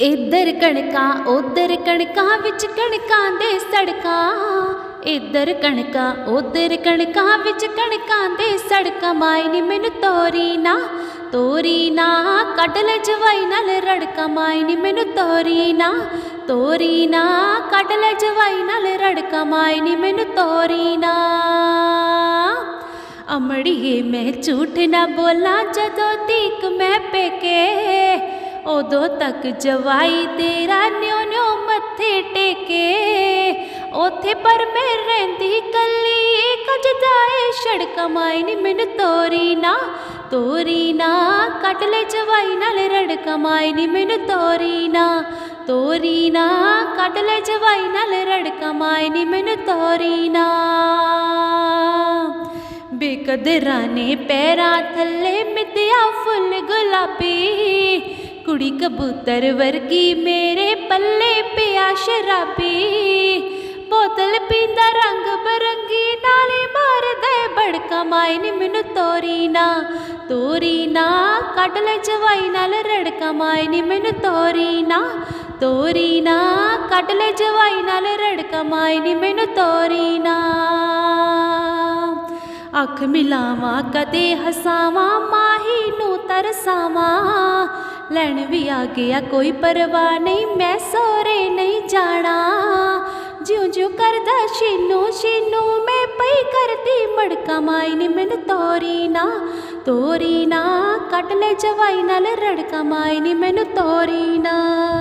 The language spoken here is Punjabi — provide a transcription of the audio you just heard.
ਇੱਧਰ ਕਣਕਾਂ, ਉੱਧਰ ਕਣਕਾਂ, ਵਿੱਚ ਕਣਕਾਂ ਦੇ ਸੜਕਾਂ। ਇੱਧਰ ਕਣਕਾਂ, ਉਧਰ ਕਣਕਾਂ, ਵਿੱਚ ਕਣਕਾਂ ਦੇ ਸੜਕਾਂ। ਮਾਈ ਨੀ ਮੈਨੂੰ ਤੋਰੀ ਨਾ ਤੋਰੀ ਨਾ। ਕੱਢ ਲੈ ਜਵਾਈ ਨਾਲ ਰੜਕਾ। ਮਾਈ ਨੀ ਮੈਨੂੰ ਤੋਰੀ ਨਾ ਤੋਰੀ ਨਾ। ਕੱਢ ਲੈ ਜਵਾਈ ਨਾਲ ਰੜਕਾ। ਮਾਈ ਨੀ ਮੈਨੂੰ ਤੋਰੀ ਨਾ। ਅਮੜੀਏ ਮੈਂ ਝੂਠ ਨਾ ਬੋਲਾਂ, ਜਦੋਂ ਤੀਕ ਮੈਂ ਪੇਕੇ। ਉਦੋਂ ਤੱਕ ਜਵਾਈ ਤੇਰਾ ਨਿਉ ਨਿਉ ਮੱਥੇ ਟੇਕੇ। ਉਥੇ ਪਰ ਮੈਂ ਰਹਿੰਦੀ ਕੱਲੀ ਕੁਝ ਜਾਏ ਸੜਕਾਂ ਮਾਈ ਨੀ ਮੈਨੂੰ ਤੋਰੀ ਨਾ ਤੋਰੀ ਨਾ। ਕੱਟ ਲੈ ਜਵਾਈ ਨਾਲ ਰੜਕਾ ਮਾਈ ਨੀ ਮੈਨੂੰ ਤੋਰੀ ਨਾ ਤੋਰੀ ਨਾ। ਕੱਟ ਲੈ ਜਵਾਈ ਨਾਲ ਰੜਕਾ ਮਾਈ ਨੀ ਮੈਨੂੰ ਤੋਰੀ ਨਾ। ਬੇਕਦਰਾਂ ਨੇ ਪੈਰਾਂ ਥੱਲੇ ਮਿੱਧਿਆ ਫੁੱਲ ਗੁਲ ਕੁੜੀ ਕਬੂਤਰ ਵਰਗੀ ਮੇਰੇ ਪੱਲੇ ਪਿਆ ਸ਼ਰਾਬੀ। ਬੋਤਲ ਪੀਂਦਾ ਰੰਗ ਬਰੰਗੀ, ਨਾਲੇ ਮਾਰਦਾ ਬੜਕਾ ਮਾਈ ਨੀ ਮੈਨੂੰ ਤੋਰੀ ਨਾ ਤੋਰੀ ਨਾ। ਕੱਢ ਲੈ ਜਵਾਈ ਨਾਲ ਰੜਕਾ। ਮਾਈ ਨੀ ਮੈਨੂੰ ਤੋਰੀ ਨਾ ਤੋਰੀ ਨਾ। ਕੱਢ ਲੈ ਜਵਾਈ ਨਾਲ ਰੜਕਾ। ਮਾਈ ਨੀ ਮੈਨੂੰ ਤੋਰੀ ਨਾ। ਅੱਖ ਮਿਲਾਵਾਂ, ਕਦੇ ਹਸਾਵਾਂ, ਮਾਹੀ ਨੂੰ ਤਰਸਾਵਾਂ। ਲੈਣ ਵੀ ਆ ਗਿਆ, ਕੋਈ ਪਰਵਾਹ ਨਹੀਂ, ਮੈਂ ਸੋਰੇ ਨਹੀਂ ਜਾਣਾ। ਜਿਉਂ ਜਿਉਂ ਕਰਦਾ ਸ਼ੀਨੂ ਸ਼ੀਨੂ ਮੈਂ ਪਈ ਕਰਦੀ ਮੜਕਾ ਮਾਈ ਨੀ, ਮੈਨੂੰ ਤੋਰੀ ਨਾ ਤੋਰੀ ਨਾ, ਕੱਟ ਲੈ ਜਵਾਈ ਨਾਲ ਰੜਕਾ ਮਾਈ ਨੀ, ਮੈਨੂੰ ਤੋਰੀ ਨਾ।